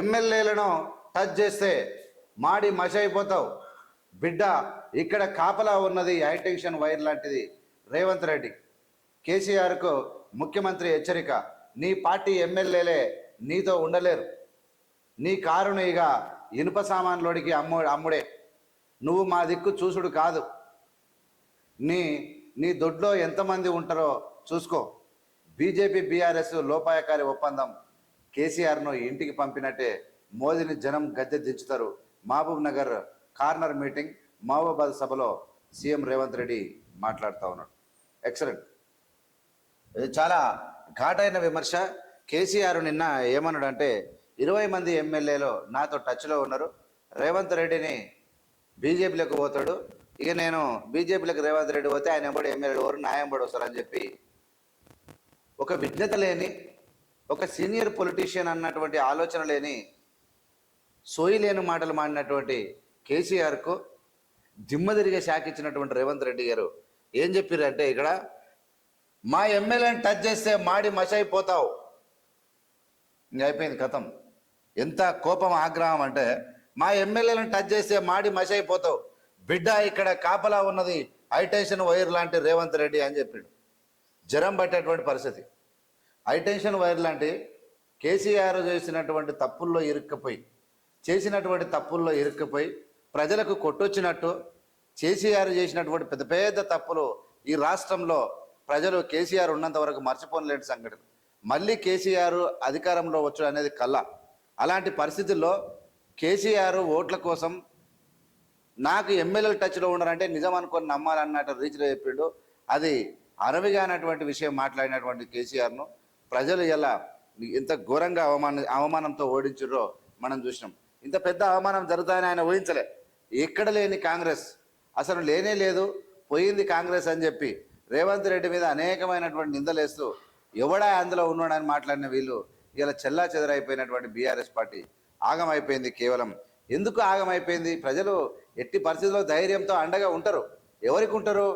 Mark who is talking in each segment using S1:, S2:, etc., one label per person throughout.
S1: ఎమ్మెల్యేలను టచ్ చేస్తే మాడి మష అయిపోతావు. బిడ్డ ఇక్కడ కాపలా ఉన్నది హైటెన్షన్ వైర్ లాంటిది. రేవంత్ రెడ్డి కేసీఆర్కు ముఖ్యమంత్రి హెచ్చరిక నీ పార్టీ ఎమ్మెల్యేలే నీతో ఉండలేరు. నీ కారును ఇక ఇనుప సామాన్లోడికి అమ్ము అమ్ముడే. నువ్వు మా దిక్కు చూసుడు కాదు. నీ నీ దొడ్లో ఎంతమంది ఉంటారో చూసుకో. బీజేపీ బీఆర్ఎస్ లోపాయకారి ఒప్పందం. కేసీఆర్ను ఇంటికి పంపినట్టే మోదీని జనం గద్దె దించుతారు. మహబూబ్ నగర్ కార్నర్ మీటింగ్ మహబూబాద్ సభలో సీఎం రేవంత్ రెడ్డి మాట్లాడుతూ ఉన్నాడు. ఎక్సలెంట్. ఇది చాలా ఘాటైన విమర్శ. కేసీఆర్ నిన్న ఏమన్నాడంటే ఇరవై మంది ఎమ్మెల్యేలు నాతో టచ్లో ఉన్నారు. రేవంత్ రెడ్డిని బీజేపీలోకి పోతాడు. ఇక నేను బీజేపీలోకి రేవంత్ రెడ్డి పోతే ఆయన ఎంబడి ఎమ్మెల్యేలు ఎవరు నా ఎంబడి వస్తారని చెప్పి ఒక విజ్ఞత లేని ఒక సీనియర్ పొలిటీషియన్ అన్నటువంటి ఆలోచన లేని సోయి లేని మాటలు మాడినటువంటి కేసీఆర్కు దిమ్మ తిరిగే శాఖ ఇచ్చినటువంటి రేవంత్ రెడ్డి గారు ఏం చెప్పారంటే ఇక్కడ మా ఎమ్మెల్యేని టచ్ చేస్తే మాడి మషైపోతావు ఇంక అయిపోయింది కథం. ఎంత కోపం ఆగ్రహం అంటే మా ఎమ్మెల్యేలను టచ్ చేస్తే మాడి మసైపోతావు. బిడ్డ ఇక్కడ కాపలా ఉన్నది హైటెన్షన్ వైర్ లాంటి రేవంత్ రెడ్డి అని చెప్పాడు. జ్వరం పట్టేటువంటి పరిస్థితి. హైటెన్షన్ వైర్ లాంటి కేసీఆర్ చేసినటువంటి తప్పుల్లో ఇరుక్కుపోయి చేసినటువంటి తప్పుల్లో ఇరుక్కుపోయి ప్రజలకు కొట్టొచ్చినట్టు కేసీఆర్ చేసినటువంటి పెద్ద పెద్ద తప్పులు ఈ రాష్ట్రంలో ప్రజలు కేసీఆర్ ఉన్నంత వరకు మర్చిపోలేని సంఘటన మళ్ళీ కేసీఆర్ అధికారంలో వచ్చడం అనేది కళ అలాంటి పరిస్థితుల్లో కేసీఆర్ ఓట్ల కోసం నాకు ఎమ్మెల్యేలు టచ్లో ఉన్నారంటే నిజం అనుకొని నమ్మాలన్నట్టు రీచ్లో చెప్పిండు. అది అరవిగానటువంటి విషయం మాట్లాడినటువంటి కేసీఆర్ను ప్రజలు ఎలా ఎంత ఘోరంగా అవమాన అవమానంతో ఓడించారో మనం చూసినాం. ఇంత పెద్ద అవమానం జరుగుతాయని ఆయన ఊహించలే. ఎక్కడ లేని కాంగ్రెస్. అసలు లేనే లేదు. పోయింది కాంగ్రెస్ అని చెప్పి రేవంత్ రెడ్డి మీద అనేకమైనటువంటి నిందలేస్తూ ఎవడా అందులో ఉన్నాడని మాట్లాడిన వీళ్ళు ఇలా చెల్లా చెదరైపోయినటువంటి బీఆర్ఎస్ పార్టీ ఆగమైపోయింది కేవలం. ఎందుకు ఆగమైపోయింది? ప్రజలు ఎట్టి పరిస్థితుల్లో ధైర్యంతో అండగా ఉంటారు. ఎవరికి ఉంటారు?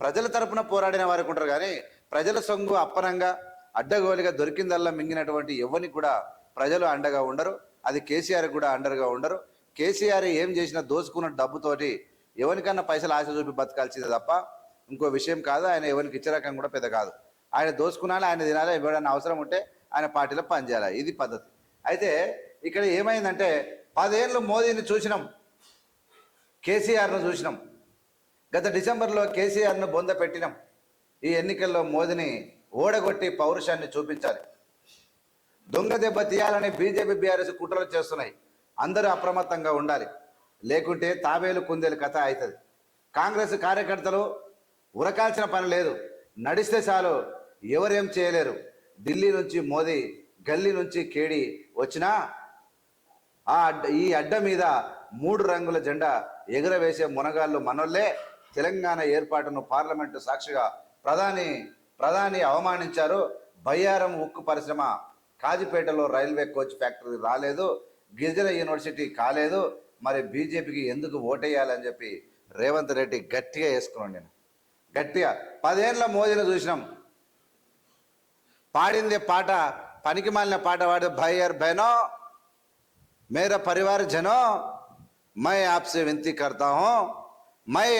S1: ప్రజల తరపున పోరాడిన వారికి ఉంటారు కానీ ప్రజల సొంగు అప్పనంగా అడ్డగోలుగా దొరికిందల్లా మింగినటువంటి ఎవరిని కూడా ప్రజలు అండగా ఉండరు. అది కేసీఆర్ కూడా అండర్గా ఉండరు. కేసీఆర్ ఏం చేసినా దోసుకున్న డబ్బుతోటి ఎవరికన్నా పైసలు ఆశ చూపి బతకాల్సిందే తప్ప ఇంకో విషయం కాదు. ఆయన ఎవరికి ఇచ్చే రకం కూడా పెద్ద కాదు. ఆయన దోసుకున్నాలి ఆయన తినాలి ఎవడన్నా అవసరం ఉంటే ఆయన పార్టీలో పనిచేయాలి? ఇది పద్ధతి. అయితే ఇక్కడ ఏమైందంటే పదేళ్ళు మోదీని చూసినాం. కేసీఆర్ను చూసినాం. గత డిసెంబర్లో కేసీఆర్ను బొంద పెట్టినాం. ఈ ఎన్నికల్లో మోదీని ఓడగొట్టి పౌరుషాన్ని చూపించాలి. దొంగ దెబ్బ తీయాలని బీజేపీ బీఆర్ఎస్ కుట్రలు చేస్తున్నాయి. అందరూ అప్రమత్తంగా ఉండాలి. లేకుంటే తాబేలు కుందేలు కథ అవుతుంది. కాంగ్రెస్ కార్యకర్తలు ఉరకాల్సిన పని లేదు. నడిస్తే చాలు ఎవరేం చేయలేరు. ఢిల్లీ నుంచి మోదీ గల్లీ నుంచి కేడి వచ్చినా ఆ అడ్డ ఈ అడ్డ మీద మూడు రంగుల జెండా ఎగురవేసే మునగాళ్ళు మనోళ్ళే. తెలంగాణ ఏర్పాటును పార్లమెంటు సాక్షిగా ప్రధాని ప్రధాని అవమానించారు. బయ్యారం ఉక్కు పరిశ్రమ కాజిపేటలో రైల్వే కోచ్ ఫ్యాక్టరీ రాలేదు. గిరిజన యూనివర్సిటీ కాలేదు. మరి బీజేపీకి ఎందుకు ఓటేయాలని చెప్పి రేవంత్ రెడ్డి గట్టిగా వేసుకోండి నేను. గట్టిగా. పదేళ్ళ మోదీని చూసినాం. పాడింది పాట పనికి మాలిన పాట వాడు భయర్ భయనో మేర పరివార జనో మై ఆప్సే వింతి కర్తా మై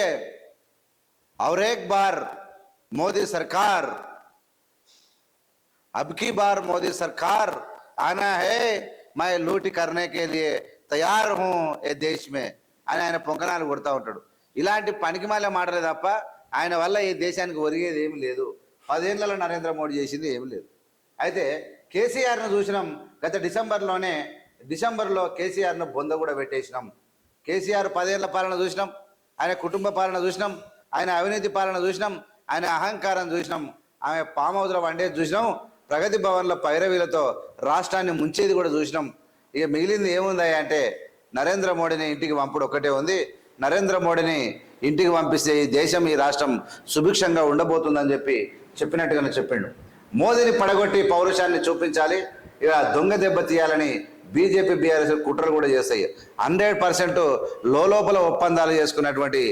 S1: ఔరేక్ బార్ मोदी सरकार अब की बार मोदी सरकार आना है मैं लूट करने के लिए తయారు హూ ఏ దేశ్ మే అని ఆయన పొంకనాలు కొడతా ఉంటాడు ఇలాంటి పనికిమాల మాటలే తప్ప ఆయన వల్ల ఈ దేశానికి ఒరిగేది ఏమి లేదు పదేళ్లలో నరేంద్ర మోడీ చేసింది ఏమి లేదు అయితే కేసీఆర్ను చూసినాం గత డిసెంబర్లోనే డిసెంబర్లో కేసీఆర్ను బొంద కూడా పెట్టేసినాం కేసీఆర్ పదేళ్ల పాలన చూసినాం ఆయన కుటుంబ పాలన చూసినాం ఆయన అవినీతి పాలన చూసినాం ఆయన అహంకారం చూసినాం. ఆమె పామ్ హౌస్లో వండేది చూసినాం. ప్రగతి భవన్లో పైరవీలతో రాష్ట్రాన్ని ముంచేది కూడా చూసినాం. ఇక మిగిలింది ఏముందా అంటే నరేంద్ర మోడీని ఇంటికి పంపుడు ఒక్కటే ఉంది. నరేంద్ర మోడీని ఇంటికి పంపిస్తే ఈ దేశం ఈ రాష్ట్రం సుభిక్షంగా ఉండబోతుందని చెప్పి చెప్పినట్టుగానే చెప్పిండు. మోదీని పడగొట్టి పౌరుషాన్ని చూపించాలి. ఇక దొంగ దెబ్బ తీయాలని బీజేపీ బీఆర్ఎస్ కుట్రలు కూడా చేస్తాయి. హండ్రెడ్ పర్సెంట్ లోపల ఒప్పందాలు చేసుకున్నటువంటి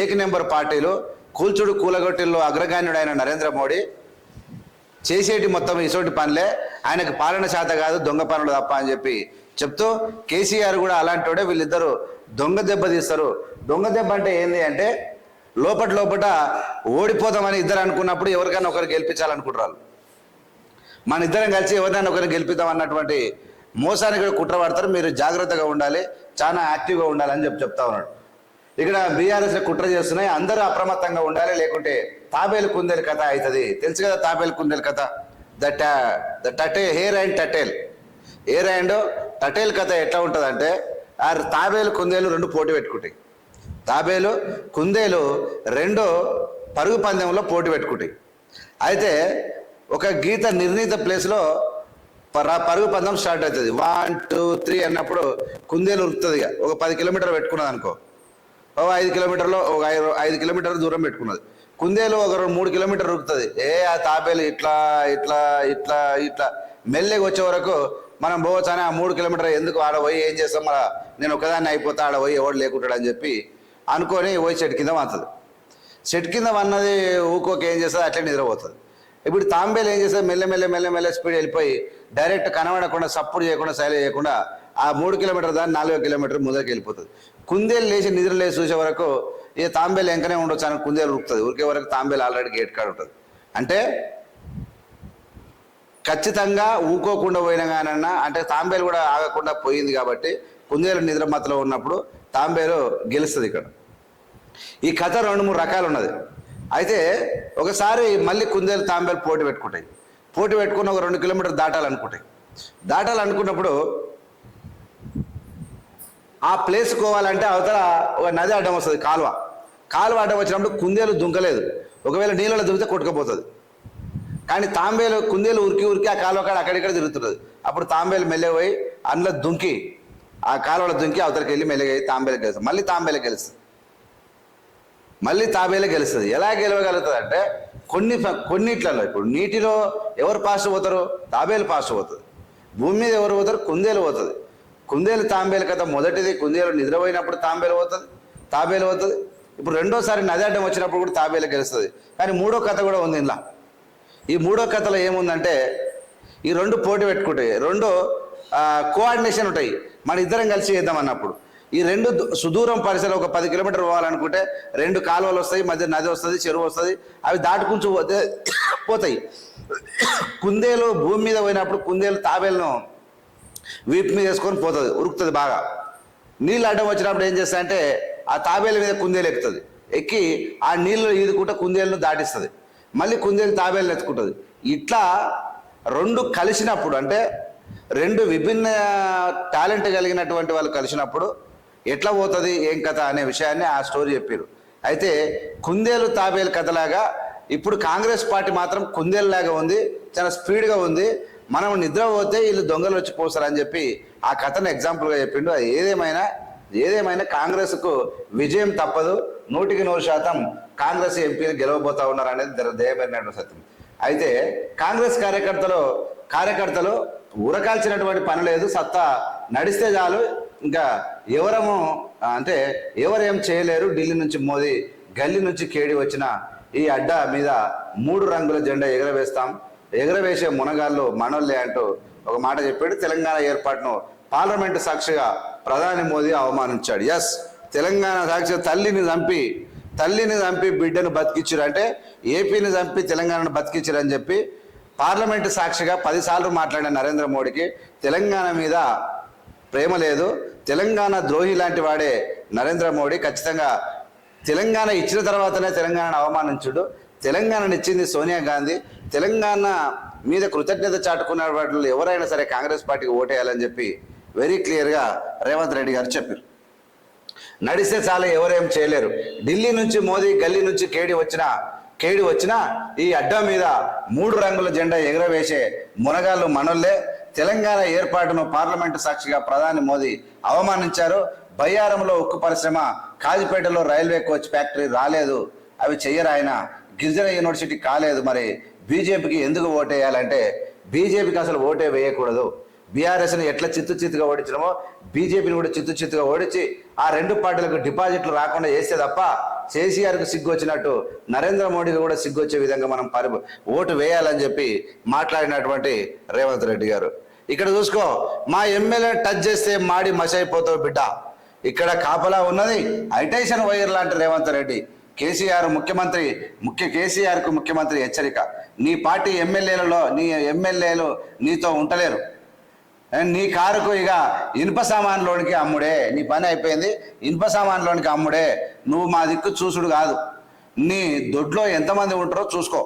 S1: ఏక నెంబర్ పార్టీలు కూల్చుడు కూలగొట్టెల్లో అగ్రగాన్యుడు ఆయన నరేంద్ర మోడీ చేసేటి మొత్తం ఇసోటి పనులే. ఆయనకు పాలన శాత కాదు దొంగ పనులు తప్ప అని చెప్పి చెప్తూ కేసీఆర్ కూడా అలాంటి వీళ్ళిద్దరు దొంగ దెబ్బ తీస్తారు. దొంగ దెబ్బ అంటే ఏంది అంటే లోపట లోపట ఓడిపోతామని ఇద్దరు అనుకున్నప్పుడు ఎవరికైనా ఒకరు గెలిపించాలనుకుంటారు. మన ఇద్దరం కలిసి ఎవరినైనా ఒకరిని గెలిపిద్దాం అన్నటువంటి మోసానికి కూడా కుట్ర పడతారు. మీరు జాగ్రత్తగా ఉండాలి చాలా యాక్టివ్గా ఉండాలని చెప్పి చెప్తా ఉన్నాడు. ఇక్కడ బీఆర్ఎస్ కుట్ర చేస్తున్నాయి. అందరూ అప్రమత్తంగా ఉండాలి లేకుంటే తాబేలు కుందేలు కథ అవుతుంది. తెలుసు కదా తాబేలు కుందేలు కథ? The the టటే hare and tortoise. Hare and tortoise కథ ఎట్లా ఉంటుందంటే ఆ తాబేలు కుందేలు రెండు పోటీ పెట్టుకుంటాయి. తాబేలు కుందేలు రెండు పరుగు పందెంలో పోటీ పెట్టుకుంటాయి. అయితే ఒక గీత నిర్ణీత ప్లేస్లో పర- పరుగు పందెం స్టార్ట్ అవుతుంది. వన్ టూ త్రీ అన్నప్పుడు కుందేలు ఉరుకుతుంది ఒక పది కిలోమీటర్ పెట్టుకున్నది అనుకో ఐదు కిలోమీటర్లో ఒక ఐదు ఐదు కిలోమీటర్ల దూరం పెట్టుకున్నది. కుందేలు ఒక రెండు మూడు కిలోమీటర్ ఉరుకుతుంది ఏ ఆ తాబేలు ఇట్లా ఇట్లా ఇట్లా ఇట్లా. మెల్లగా వచ్చే వరకు మనం పోవచ్చు అని ఆ మూడు కిలోమీటర్ ఎందుకు ఆడ పోయి ఏం చేస్తాం? మన నేను ఒకదాన్ని అయిపోతా ఆడ పోయి ఎవడు లేకుంటాడు అని చెప్పి అనుకొని పోయి చెట్టు కింద వంతుంది. చెట్టు కింద వన్నది ఊకోకి ఏం చేస్తుంది? అట్లే నిద్రపోతుంది. ఇప్పుడు తాంబేలు ఏం చేస్తుంది? మెల్ల మెల్ల మెల్ల మెల్ల స్పీడ్ వెళ్ళిపోయి డైరెక్ట్ కనబడకుండా సప్పుడు చేయకుండా సైలు చేయకుండా ఆ మూడు కిలోమీటర్ దాన్ని నాలుగో కిలోమీటర్ ముందరికి వెళ్ళిపోతుంది. కుందేలు లేచి నిద్ర లేచి చూసే వరకు ఏ తాంబేలు ఎంకనే ఉండొచ్చు అని కుందేలు ఉరుకుతుంది. ఉరికే వరకు తాంబేలు ఆల్రెడీ గేట్ కాడ ఉంటుంది. అంటే ఖచ్చితంగా ఊకోకుండా పోయినా కానన్నా అంటే తాంబేలు కూడా ఆగకుండా పోయింది కాబట్టి కుందేలు నిద్ర మతలో ఉన్నప్పుడు తాంబేలు గెలుస్తుంది ఇక్కడ. ఈ కథ రెండు మూడు రకాలు ఉన్నది. అయితే ఒకసారి మళ్ళీ కుందేలు తాంబేలు పోటీ పెట్టుకుంటాయి. పోటీ పెట్టుకుని ఒక రెండు కిలోమీటర్ దాటాలనుకుంటాయి. దాటాలనుకున్నప్పుడు ఆ ప్లేస్ పోవాలంటే అవతల ఒక నది అడ్డం వస్తుంది కాలువ. కాలువ అడ్డం వచ్చినప్పుడు కుందేలు దుంకలేదు. ఒకవేళ నీళ్ళలో దుంకితే కొట్టుకుపోతుంది. కానీ తాంబేలు కుందేలు ఉరికి ఉరికి ఆ కాలువ కాడ అక్కడిక్కడ తిరుగుతుంటుంది అప్పుడు తాంబేలు మెల్లగా పోయి అందులో దుంకి ఆ కాలువలో దుంకి అవతలకి వెళ్ళి మెల్లగా అయ్యి తాంబేలు గెలుస్తుంది. మళ్ళీ తాంబేలు గెలుస్తుంది. మళ్ళీ తాబేలే గెలుస్తుంది. ఎలా గెలవగలుగుతుంది అంటే కొన్ని కొన్నిట్లలో ఇప్పుడు నీటిలో ఎవరు పాస్ట్ పోతారు? తాబేలు పాస్ట్ పోతుంది. భూమి మీద ఎవరు పోతారు? కుందేలు పోతుంది. కుందేలు తాంబేలు కథ మొదటిది కుందేలు నిద్రపోయినప్పుడు తాంబేలు పోతుంది తాబేలు పోతుంది. ఇప్పుడు రెండోసారి నది అడ్డం వచ్చినప్పుడు కూడా తాబేలు గెలుస్తుంది. కానీ మూడో కథ కూడా ఉంది ఇలా ఈ మూడో కథలో ఏముందంటే ఈ రెండు పోటీ పెట్టుకుంటాయి. రెండు కోఆర్డినేషన్ ఉంటాయి. మన ఇద్దరం కలిసి చేద్దాం అన్నప్పుడు. ఈ రెండు సుదూరం పరిసరం ఒక పది కిలోమీటర్ పోవాలనుకుంటే రెండు కాలువలు వస్తాయి మధ్య నది వస్తుంది చెరువు వస్తుంది. అవి దాటుకుంటూ పోతే పోతాయి. కుందేలు భూమి మీద పోయినప్పుడు కుందేలు తాబేలను వీపు మీద వేసుకొని పోతుంది ఉరుకుతుంది బాగా. నీళ్ళు అడ్డం వచ్చినప్పుడు ఏం చేస్తాయంటే ఆ తాబేల మీద కుందేలు ఎక్కుతుంది. ఎక్కి ఆ నీళ్ళు ఈదుకుంటే కుందేలను దాటిస్తుంది. మళ్ళీ కుందేలు తాబేలను ఎత్తుకుంటుంది. ఇట్లా రెండు కలిసినప్పుడు అంటే రెండు విభిన్న టాలెంట్ కలిగినటువంటి వాళ్ళు కలిసినప్పుడు ఎట్లా పోతుంది ఏం కథ అనే విషయాన్ని ఆ స్టోరీ చెప్పారు అయితే కుందేలు తాబేలు కథలాగా ఇప్పుడు కాంగ్రెస్ పార్టీ మాత్రం కుందేలులాగా ఉంది చాలా స్పీడ్గా ఉంది. మనం నిద్ర పోతే వీళ్ళు దొంగలు వచ్చి పోస్తారని చెప్పి ఆ కథను ఎగ్జాంపుల్గా చెప్పిండు. అది ఏదేమైనా ఏదేమైనా కాంగ్రెస్కు విజయం తప్పదు. నూటికి నూరు శాతం కాంగ్రెస్ ఎంపీలు గెలవబోతా ఉన్నారు అనేది దయమైనటువంటి సత్యం. అయితే కాంగ్రెస్ కార్యకర్తలు కార్యకర్తలు ఊరకాల్చినటువంటి పని లేదు. సత్తా నడిస్తే చాలు. ఇంకా ఎవరము అంటే ఎవరేం చేయలేరు. ఢిల్లీ నుంచి మోదీ గల్లీ నుంచి కేడి వచ్చిన ఈ అడ్డ మీద మూడు రంగుల జెండా ఎగరవేస్తాం. ఎగరవేసే మునగాళ్ళు మనోళ్ళే అంటూ ఒక మాట చెప్పాడు. తెలంగాణ ఏర్పాటును పార్లమెంటు సాక్షిగా ప్రధాని మోదీ అవమానించాడు. ఎస్ తెలంగాణ సాక్షి తల్లిని చంపి తల్లిని చంపి బిడ్డను బతికించారు అంటే ఏపీని చంపి తెలంగాణను బతికించారు అని చెప్పి పార్లమెంటు సాక్షిగా పదిసార్లు మాట్లాడిన నరేంద్ర మోడీకి తెలంగాణ మీద ప్రేమ లేదు. తెలంగాణ ద్రోహి లాంటి వాడే నరేంద్ర మోడీ ఖచ్చితంగా తెలంగాణ ఇచ్చిన తర్వాతనే తెలంగాణను అవమానించుడు. తెలంగాణనిచ్చింది సోనియా గాంధీ. తెలంగాణ మీద కృతజ్ఞత చాటుకున్న వాళ్ళు. ఎవరైనా సరే కాంగ్రెస్ పార్టీకి ఓటేయాలని చెప్పి వెరీ క్లియర్గా రేవంత్ రెడ్డి గారు చెప్పారు. నడిస్తే చాలా ఎవరేం చేయలేరు. ఢిల్లీ నుంచి మోదీ గల్లీ నుంచి కేడి వచ్చిన కేడి వచ్చిన ఈ అడ్డా మీద మూడు రంగుల జెండా ఎగరవేసే మునగాళ్ళు మనోళ్ళే. తెలంగాణ ఏర్పాటును పార్లమెంటు సాక్షిగా ప్రధాని మోదీ అవమానించారు. బయ్యారంలో ఉక్కు పరిశ్రమ కాజిపేటలో రైల్వే కోచ్ ఫ్యాక్టరీ రాలేదు. అవి చెయ్యరాయన గిరిజన యూనివర్సిటీ కాలేదు మరి బీజేపీకి ఎందుకు ఓటేయాలంటే బీజేపీకి అసలు ఓటే వేయకూడదు. బీఆర్ఎస్ని ఎట్లా చిత్తు చిత్తుగా ఓడించడమో బీజేపీని కూడా చిత్తు చిత్తుగా ఓడించి ఆ రెండు పార్టీలకు డిపాజిట్లు రాకుండా చేస్తే తప్ప కేసీఆర్కు సిగ్గు వచ్చినట్టు నరేంద్ర మోడీకి కూడా సిగ్గు వచ్చే విధంగా మనం పరి ఓటు వేయాలని చెప్పి మాట్లాడినటువంటి రేవంత్ రెడ్డి గారు. ఇక్కడ చూసుకో మా ఎమ్మెల్యే టచ్ చేస్తే మాడి మసైపోతావు బిడ్డ. ఇక్కడ కాపలా ఉన్నది హైటేషన్ వైర్ లాంటి రేవంత్ రెడ్డి. కేసీఆర్ ముఖ్యమంత్రి ముఖ్య కేసీఆర్కు ముఖ్యమంత్రి హెచ్చరిక. నీ పార్టీ ఎమ్మెల్యేలలో నీ ఎమ్మెల్యేలు నీతో ఉంటలేరు నీ కారుకు ఇక ఇనుప సామాన్లోనికి అమ్ముడే. నీ పని అయిపోయింది ఇనుప సామాన్లోనికి అమ్ముడే. నువ్వు మా దిక్కు చూసుడు కాదు. నీ దొడ్లో ఎంతమంది ఉంటారో చూసుకో.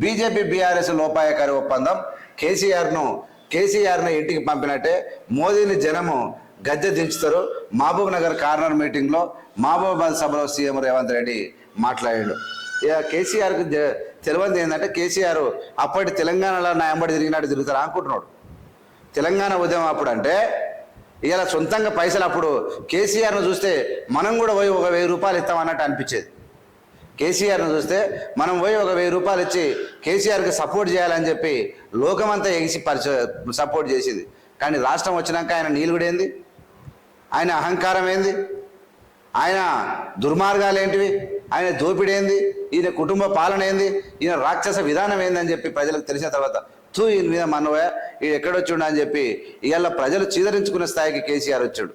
S1: బీజేపీ బీఆర్ఎస్ లోపాయకారి ఒప్పందం కేసీఆర్ను కేసీఆర్ను ఇంటికి పంపినట్టే మోదీని జనము గద్దె దించుతారు. మహబూబ్ నగర్ కార్నర్ మీటింగ్లో మహబూబాబాద్ సభలో సీఎం రేవంత్ రెడ్డి మాట్లాడాడు. ఇక కేసీఆర్కు తెలియంది ఏంటంటే కేసీఆర్ అప్పటి తెలంగాణలో నా ఎంబడి తిరిగినట్టు తిరుగుతారు అనుకుంటున్నాడు. తెలంగాణ ఉద్యమం అప్పుడు అంటే ఇలా సొంతంగా పైసలు అప్పుడు కేసీఆర్ను చూస్తే మనం కూడా పోయి ఒక వెయ్యి రూపాయలు ఇస్తామన్నట్టు అనిపించేది. కేసీఆర్ను చూస్తే మనం పోయి ఒక వెయ్యి రూపాయలు ఇచ్చి కేసీఆర్కి సపోర్ట్ చేయాలని చెప్పి లోకమంతా ఎగిసి పరిచ సపోర్ట్ చేసింది. కానీ రాష్ట్రం వచ్చినాక ఆయన నీలుగుడేంది ఆయన అహంకారం ఏంది? ఆయన దుర్మార్గాలు ఏంటివి? ఆయన దోపిడి ఏంది? ఈయన కుటుంబ పాలన ఏంది? ఈయన రాక్షస విధానం ఏందని చెప్పి ప్రజలకు తెలిసిన తర్వాత తూ ఈయన మీద మనవే ఈయన ఎక్కడొచ్చుండ అని చెప్పి ఇవాళ ప్రజలు చీదరించుకునే స్థాయికి కేసీఆర్ వచ్చాడు.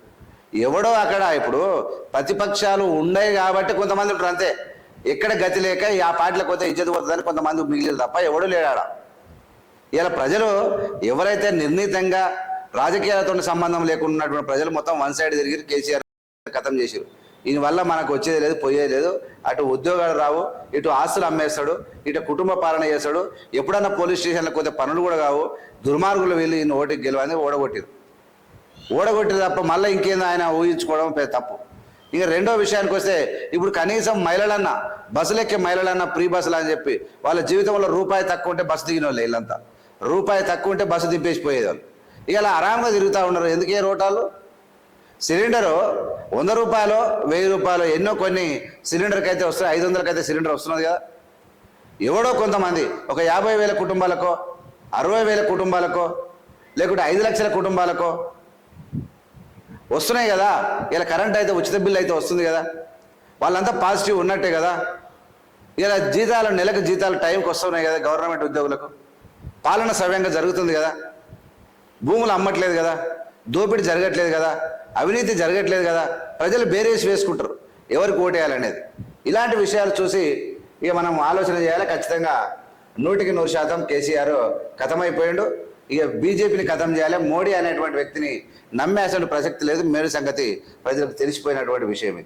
S1: ఎవడో అక్కడ ఇప్పుడు ప్రతిపక్షాలు ఉన్నాయి కాబట్టి కొంతమంది ఉంటారు అంతే. ఎక్కడ గతి లేక ఆ పార్టీలకు పోతే ఇజ్జత పోతుందని కొంతమంది మిగిలిన తప్ప ఎవడు లేడాడ ఇలా ప్రజలు ఎవరైతే నిర్ణీతంగా రాజకీయాలతో సంబంధం లేకుండా ఉన్నటువంటి ప్రజలు మొత్తం వన్ సైడ్ తిరిగి కేసీఆర్ ఖతం చేశారు దీనివల్ల మనకు వచ్చేది లేదు పోయేది లేదు. అటు ఉద్యోగాలు రావు ఇటు ఆస్తులు అమ్మేస్తాడు ఇటు కుటుంబ పాలన చేస్తాడు. ఎప్పుడన్నా పోలీస్ స్టేషన్లకు పోతే పనులు కూడా కావు. దుర్మార్గులు వెళ్ళి ఈయన ఓటికి గెలవని ఓడగొట్టారు. ఓడగొట్టిరు తప్ప మళ్ళీ ఇంకేందో ఆయన ఊహించుకోవడం పెద్ద తప్పు. ఇంకా రెండో విషయానికి వస్తే ఇప్పుడు కనీసం మహిళలన్నా బస్సులు ఎక్కే మహిళలన్నా ప్రీ బస్సులు అని చెప్పి వాళ్ళ జీవితంలో రూపాయి తక్కువ ఉంటే బస్సు దిగిన వాళ్ళు వీళ్ళంతా. రూపాయి తక్కువ ఉంటే బస్సు దింపేసి పోయేవాళ్ళు ఇలా అలా ఆరాంగా తిరుగుతూ ఉన్నారు. ఎందుకే రోటాలు? సిలిండరు వంద రూపాయలు వెయ్యి రూపాయలు ఎన్నో కొన్ని సిలిండర్కి అయితే వస్తాయి ఐదు వందలకి అయితే సిలిండర్ వస్తున్నది కదా. ఎవడో కొంతమంది ఒక యాభై వేల కుటుంబాలకో అరవై వేల కుటుంబాలకో లేకుంటే ఐదు లక్షల కుటుంబాలకో వస్తున్నాయి కదా. ఇలా కరెంట్ అయితే ఉచిత బిల్లు అయితే వస్తుంది కదా. వాళ్ళంతా పాజిటివ్ ఉన్నట్టే కదా. ఇలా జీతాలు నెలకు జీతాలు టైంకి వస్తున్నాయి కదా గవర్నమెంట్ ఉద్యోగులకు. పాలన సవ్యంగా జరుగుతుంది కదా. భూములు అమ్మట్లేదు కదా. దోపిడీ జరగట్లేదు కదా. అవినీతి జరగట్లేదు కదా ప్రజలు బేరేసి వేసుకుంటారు. ఎవరికి ఓటేయాలనేది. ఇలాంటి విషయాలు చూసి ఇక మనం ఆలోచన చేయాలి. ఖచ్చితంగా నూటికి నూరు శాతం కేసీఆర్ కథమైపోయిండు. ఇక బీజేపీని కథం చేయాలి. మోడీ అనేటువంటి వ్యక్తిని నమ్మే అసలు ప్రసక్తి లేదు. మేలు సంగతి ప్రజలకు తెలిసిపోయినటువంటి విషయం ఇది.